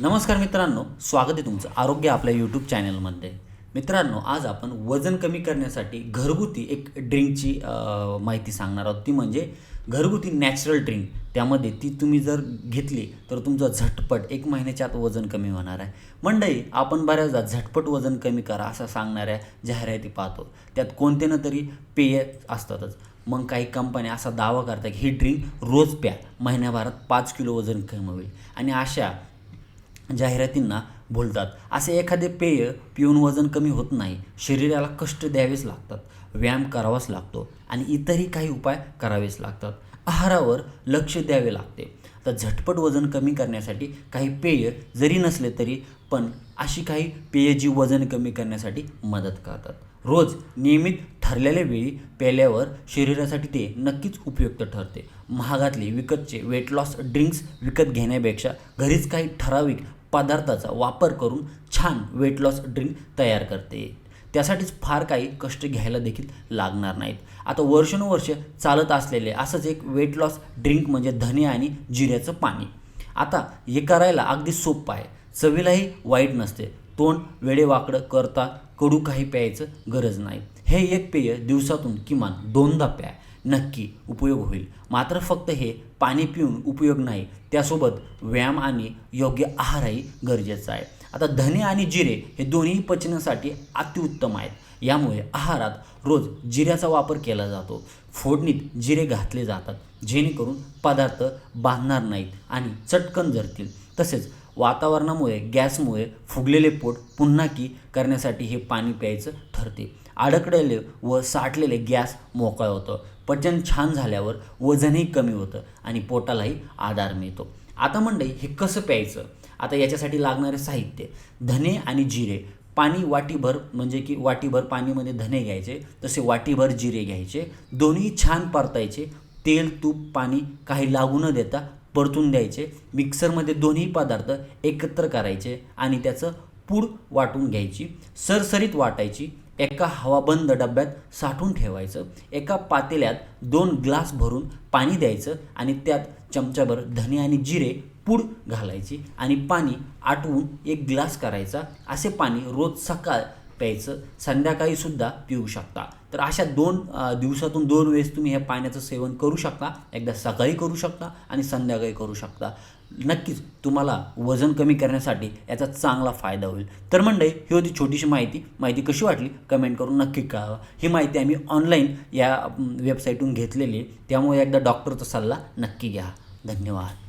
नमस्कार मित्रांनो स्वागत आहे तुमचं आरोग्य आपल्या यूट्यूब चॅनलमध्ये मित्रांनो आज आपण वजन कमी करण्यासाठी घरगुती एक ड्रिंकची माहिती सांगणार आहोत. ती म्हणजे घरगुती नॅचरल ड्रिंक त्यामध्ये ती तुम्ही जर घेतली तर तुमचं झटपट एक महिन्याच्या आत वजन कमी होणार आहे. मंडई आपण बऱ्याचदा झटपट वजन कमी करा असं सांगणाऱ्या जाहिराती पाहतो. त्यात कोणते ना तरी पेय असतातच. मग काही कंपन्या असा दावा करतात की ही ड्रिंक रोज प्या. महिन्याभरात पाच किलो वजन कमी होईल. आणि अशा जाहिरातींना बोलतात. असे एखादे पेय पिऊन वजन कमी होत नाही शरीराला कष्ट द्यावेच लागतात व्यायाम करावाच लागतो आणि इतरही काही उपाय करावेच लागतात. आहारावर लक्ष द्यावे लागते. तर झटपट वजन कमी करण्यासाठी काही पेय जरी नसले तरी पण अशी काही पेय जी वजन कमी करण्यासाठी मदत करतात. रोज नियमित ठरलेल्या वेळी प्यायल्यावर शरीरासाठी ते नक्कीच उपयुक्त ठरते. महागातले विकतचे वेट लॉस ड्रिंक्स विकत घेण्यापेक्षा घरीच काही ठराविक पदार्थाचा वापर करून छान वेट लॉस ड्रिंक तयार करते. त्यासाठीच फार काही कष्ट घ्यायला देखील लागणार नाहीत. आता वर्षानुवर्ष चालत असलेले असंच एक वेट लॉस ड्रिंक म्हणजे धने आणि जिऱ्याचं पाणी. आता हे करायला अगदी सोपं आहे. चवीलाही वाईट नसते. तोंड वेडेवाकडं करता कडू काही प्यायचं गरज नाही. हे एक पेय दिवसातून किमान दोनदा प्या. नक्की उपयोग होईल. मात्र फक्त हे पाणी पिऊन उपयोग नाही. त्यासोबत व्यायाम आणि योग्य आहारही गरजेचा आहे. आता धने आणि जिरे हे दोन्ही पचनासाठी अतिउत्तम आहेत. यामुळे आहारात रोज जिऱ्याचा वापर केला जातो. फोडणीत जिरे घातले जातात. जेणेकरून पदार्थ बांधणार नाहीत आणि चटकन जरतील तसेच वातावरणामुळे गॅसमुळे फुगलेले पोट पुन्हा की करण्यासाठी हे पाणी प्यायचं ठरते. अडकलेले व साठलेले गॅस मोकळं होतं. पचन छान झाल्यावर वजनही कमी होतं आणि पोटालाही आधार मिळतो. आता मंडळी हे कसं प्यायचं? आता याच्यासाठी लागणारे साहित्य धने आणि जिरे. पाणी वाटीभर म्हणजे की वाटीभर पाणीमध्ये धने घ्यायचे तसे वाटीभर जिरे घ्यायचे. दोन्ही छान परतायचे. तेल तूप पाणी काही लागू न देता परतून द्यायचे. मिक्सरमध्ये दोन्ही पदार्थ एकत्र करायचे आणि त्याचं पूड वाटून घ्यायची. सरसरीत वाटायची. एका हवाबंद डब्यात साठवून ठेवायचं. एका पातेल्यात दोन ग्लास भरून पाणी द्यायचं आणि त्यात चमच्याभर धने आणि जिरे पूड घालायची आणि पाणी आटवून एक ग्लास करायचा. असे पाणी रोज सकाळ प्यायचं. संध्याकाळीसुद्धा पिऊ शकता. तर अशा दोन दिवसातून दोन वेळेस तुम्ही ह्या पाण्याचं सेवन करू शकता. एकदा सकाळी करू शकता आणि संध्याकाळी करू शकता. नक्कीच तुम्हाला वजन कमी करण्यासाठी याचा चांगला फायदा होईल. तर मंडळी ही होती छोटीशी माहिती. माहिती कशी वाटली? कमेंट करून नक्की कळावा. ही माहिती आम्ही ऑनलाईन या वेबसाईटहून घेतलेली आहे. त्यामुळे एकदा डॉक्टरचा सल्ला नक्की घ्या. धन्यवाद.